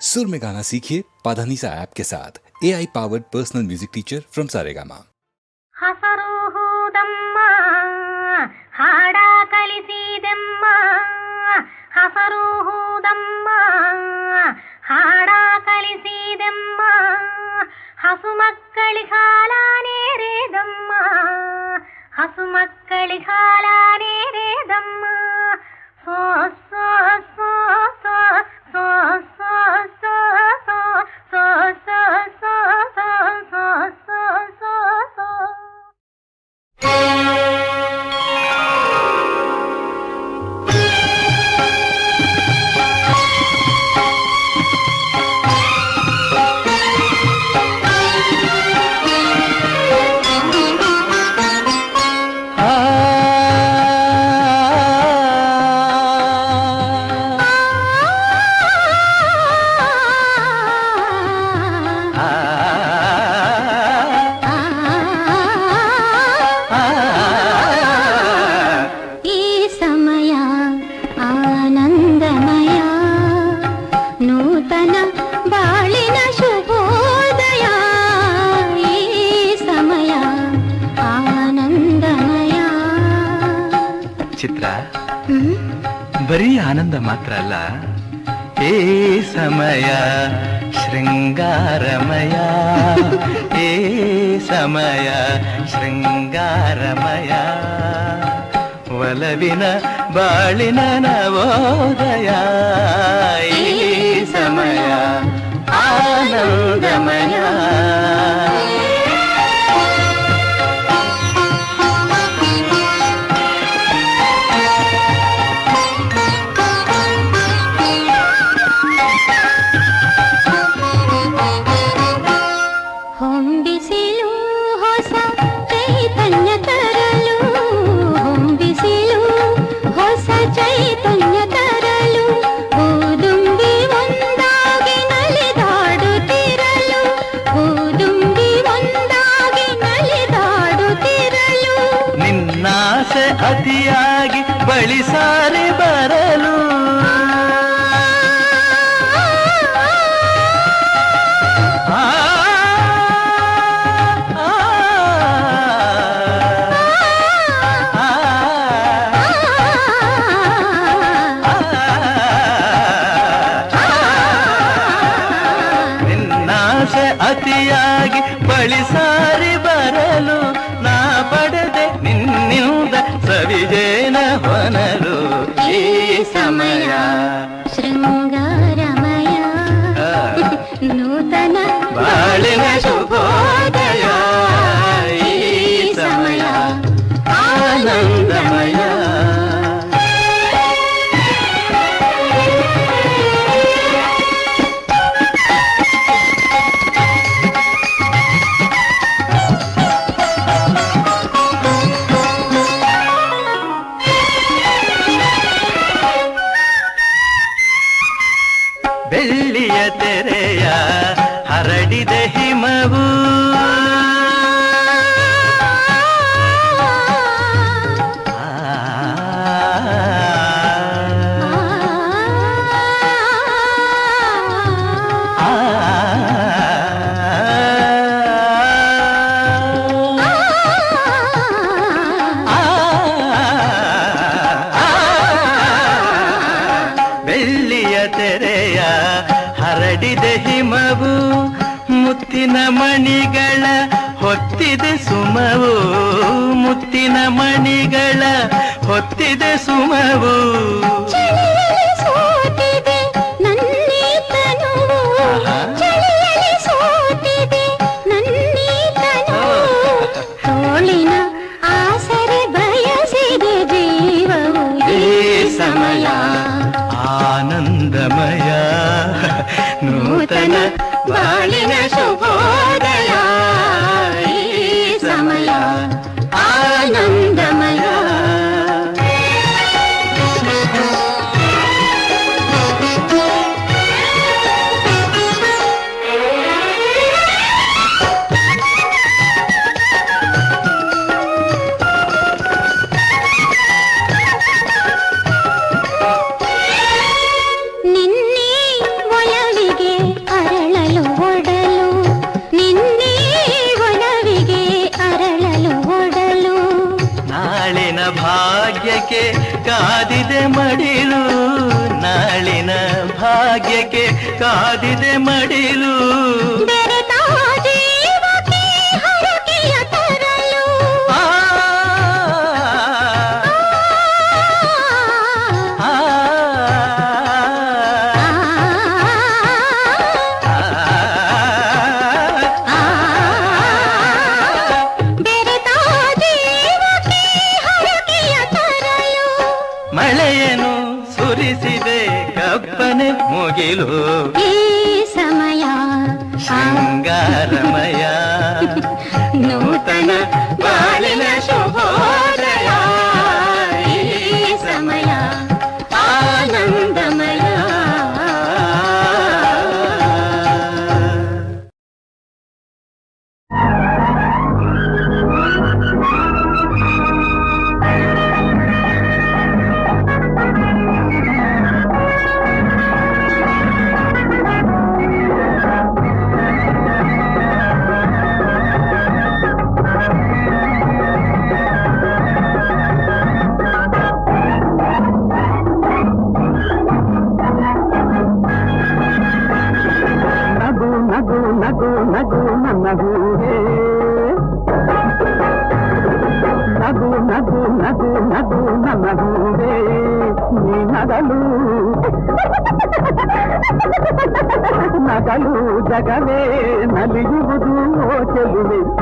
सुर में गाना सीखिए पाधानीसा ऐप के साथ A I powered personal music teacher from Saregama ಹಸರುಹುದಮ್ಮ ಹಾಡ ಕಲಿಸಿದೆಮ್ಮ ಹಸರುಹುದಮ್ಮ ಹಾಡ ಕಲಿಸಿದೆಮ್ಮ ಹಸು ಮಕ್ಕಳಿ ಹಾಲ ನೇರೆದಮ್ಮ ಹಸು ಮಕ್ಕಳಿ ಹಾಲ ನೇರೆದಮ್ಮ so so so so Sasa. ಚಿತ್ರ ಬರೀ ಆನಂದ ಮಾತ್ರ ಅಲ್ಲ. ಏ ಸಮಯ ಶೃಂಗಾರಮಯ. ಏ ಸಮಯ ಶೃಂಗಾರಮಯ. ಒಲವಿನ ಬಾಳಿನ ನವೋದಯ. ಈ ಸಮಯ ಆನಂದಮಯ. 萨玛雅。ಮುತ್ತಿನ ಮಣಿಗಳ ಹೊತ್ತಿದೆ ಸುಮವು ಮುತ್ತಿನ ಮಣಿಗಳ ಹೊತ್ತಿದೆ ಸುಮವು. 呃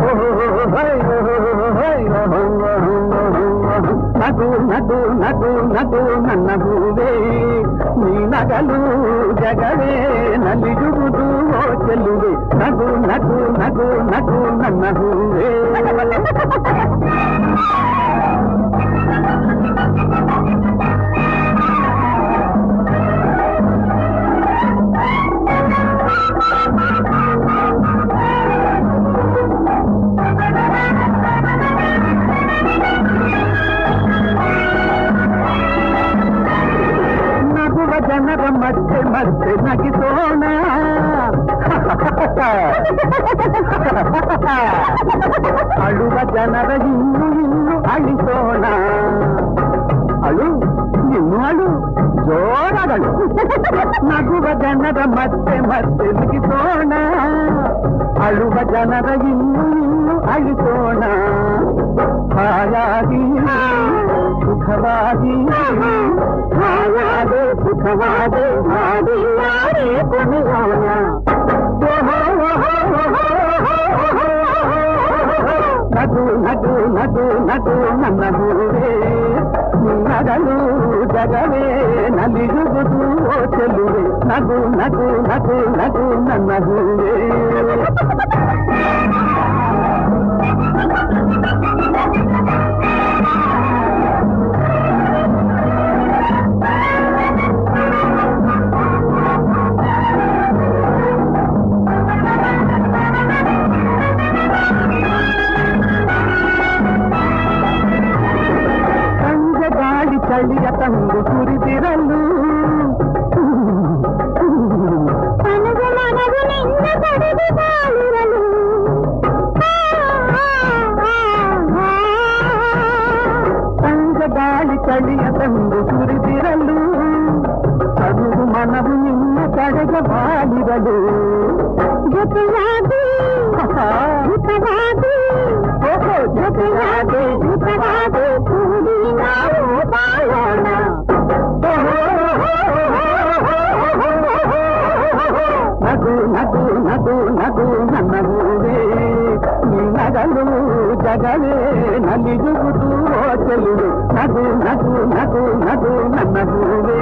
ಓ ಹೋ. ನಗು ನಗು ನಗು ನಗು ನನ್ನ ಹೂವೇ ನೀ ನಗಲು ಜಗವೇ ನಲಿಯುವುದು ಓ ಚೆಲುವೆ ನಗು ನಗು ನಗು ನಗು ನನ್ನ ಹೂವೇ ಜನರ ಇನ್ನು ಇನ್ನು ಅಳಿಸೋಣ ಅಳು ಇನ್ನು ಅಳು ಜೋರಾಗಳು ನಗುವ ಜನರ ಮತ್ತೆ ಮತ್ತೆ ನಗಿಸೋಣ ಅಳುವ ಜನರ ಇನ್ನು ಇನ್ನು ಅಳಿಸೋಣ ಹಾಯಾಗಿ ಸುಖವಾಗಿ ಹಾಯಾದೆ ಸುಖವಾದೆ ಹಾಡಿ ನಗು ನಗು ನನ್ನ ಹೂವೇ ನಗಲು ಜಗವೇ ನಲಿಯುವುದು ಓ ಚೆಲುವೆ ನಗು ನಗು ನಗು ನಗು ನನ್ನ ಹೂವೇ ಸಂಜೆ నడగలే నన్ను జుగుతూ చెలుడు నగు నగు నగు నగు నన్నగువే